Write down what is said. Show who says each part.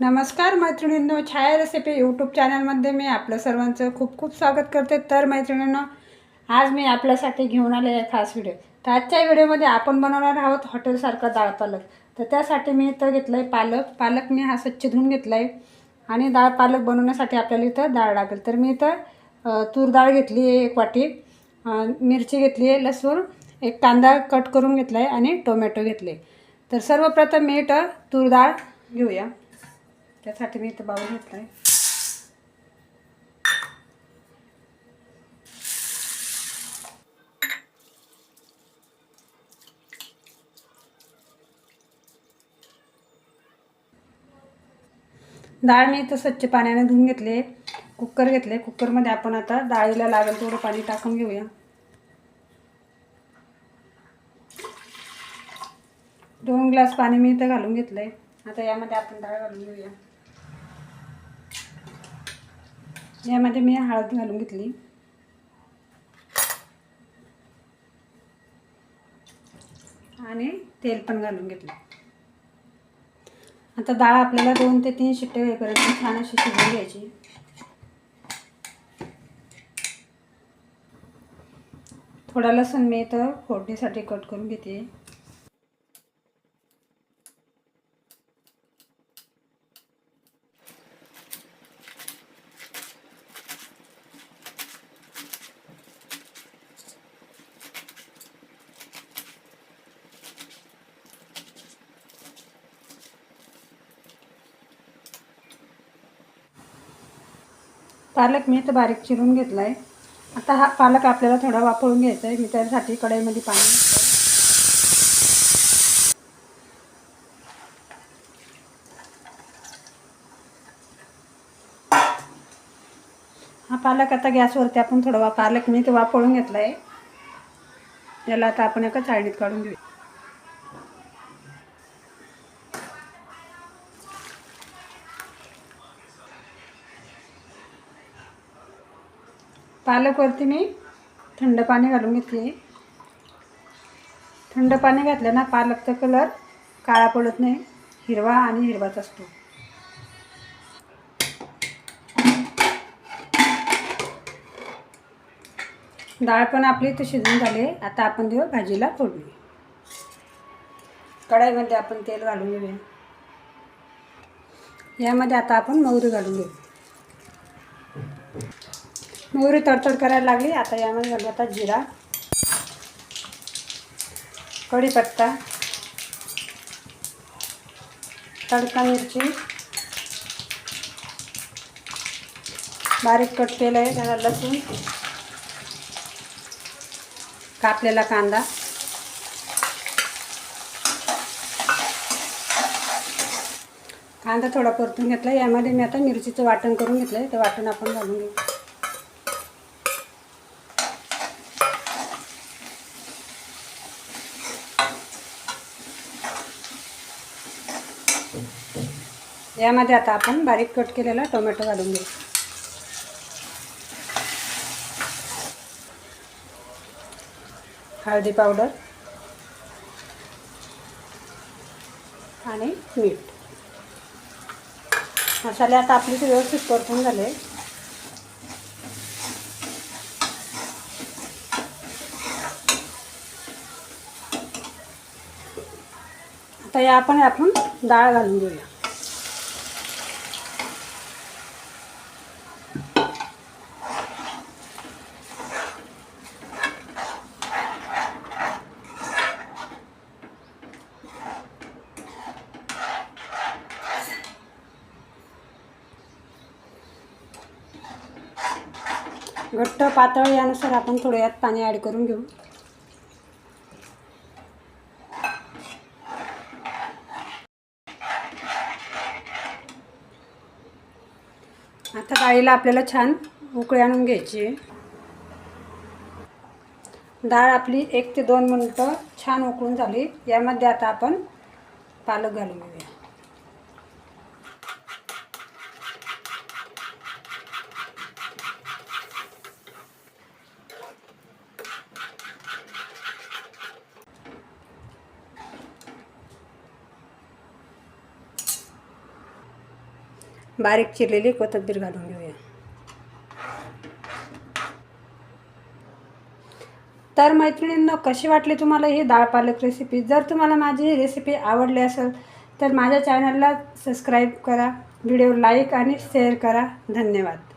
Speaker 1: नमस्कार मैत्रिणींनो छाया recipe YouTube चॅनलमध्ये मी आपलं सर्वांचं खूप खूप स्वागत करते. तर मैत्रिणींनो आज मी आपल्यासाठी घेऊन आले आहे खास व्हिडिओ तर आजच्या व्हिडिओमध्ये आपण बनवणार आहोत हॉटेलसारखा डाळ पालक. तर त्यासाठी मी इथं घेतलं आहे पालक. पालक मी हा स्वच्छ धुवून घेतला आहे आणि डाळ पालक बनवण्यासाठी आपल्याला इथं डाळ लागेल. तर मी इथं तूर डाळ घेतली आहे एक वाटी. मिरची घेतली आहे लसूण एक कांदा कट करून घेतला आहे आणि टोमॅटो घेतले. तर सर्वप्रथम मी इथं तूर डाळ घेऊया. त्यासाठी मी इथं बाऊल घेतला आहे डाळ मी इथं स्वच्छ पाण्याने धुवून घेतले कुकर घेतले. कुकरमध्ये आपण आता डाळीला लागेल थोडं पाणी टाकून घेऊया. दोन ग्लास पाणी मी इथं घालून घेतलं आहे आता यामध्ये आपण डाळ घालून घेऊया. यामध्ये मी हळद घालून घेतली. आणि तेल पण घालून घेतलं. आता डाळ आपल्याला दोन ते तीन शिट्टे होईपर्यंत छान अशी शिजवून घ्यायची. थोडा लसूण मी इथं फोडणीसाठी कट करून घेते. पालक मी इथं बारीक चिरून घेतला आहे आता हा पालक आपल्याला थोडा वापरून घ्यायचा आहे मी त्यासाठी कढईमध्ये पाणी हा पालक आता गॅसवरती आपण थोडा वा पालक मी इथं वापरून घेतला आहे याला आता आपण एका चाळणीत काढून घेऊ. पालकवरती मी थंड पाणी घालून घेतले. थंड पाणी घातलं ना पालकचा कलर काळा पडत नाही हिरवा आणि हिरवाच असतो. डाळ पण आपली इथं शिजून झाली आता आपण देऊ भाजीला फोडणी. कढाईमध्ये आपण तेल घालून घेऊया. यामध्ये आता आपण मोहरी घालून घेऊ. मोहरी तडतड करायला लागली. आता यामध्ये घालू आता जिरा कढीपत्ता तडका मिरची. बारीक कट केलं आहे त्याला लसूण. कापलेला कांदा. कांदा थोडा परतून घेतला यामध्ये मी आता मिरचीचं वाटण करून घेतलं आहे ते वाटण आपण घालून घेऊ. यामध्ये आता आपण बारीक कट केलेला टोमॅटो घालून घेऊ. हळदी पावडर आणि मीठ. मसाले आता आपली व्यवस्थित परतून झाले. आता या आपण आपण डाळ घालून घेऊया. घट्ट पातळ यानुसार आपण थोडं यात पाणी ॲड करून घेऊ. आता डाळीला आपल्याला छान उकळी आणून घ्यायची आहे. डाळ आपली एक ते दोन मिनटं छान उकळून झाली. यामध्ये आता आपण पालक घालून घेऊया. बारीक चिरलेली कोथिंबीर घालून घेऊया. तर मैत्रिणींनो कशी वाटली तुम्हाला ही डाळ पालक रेसिपी जर तुम्हाला माझी ही रेसिपी आवडली असेल तर माझ्या चॅनलला सबस्क्राईब करा व्हिडिओ लाईक आणि शेअर करा. धन्यवाद.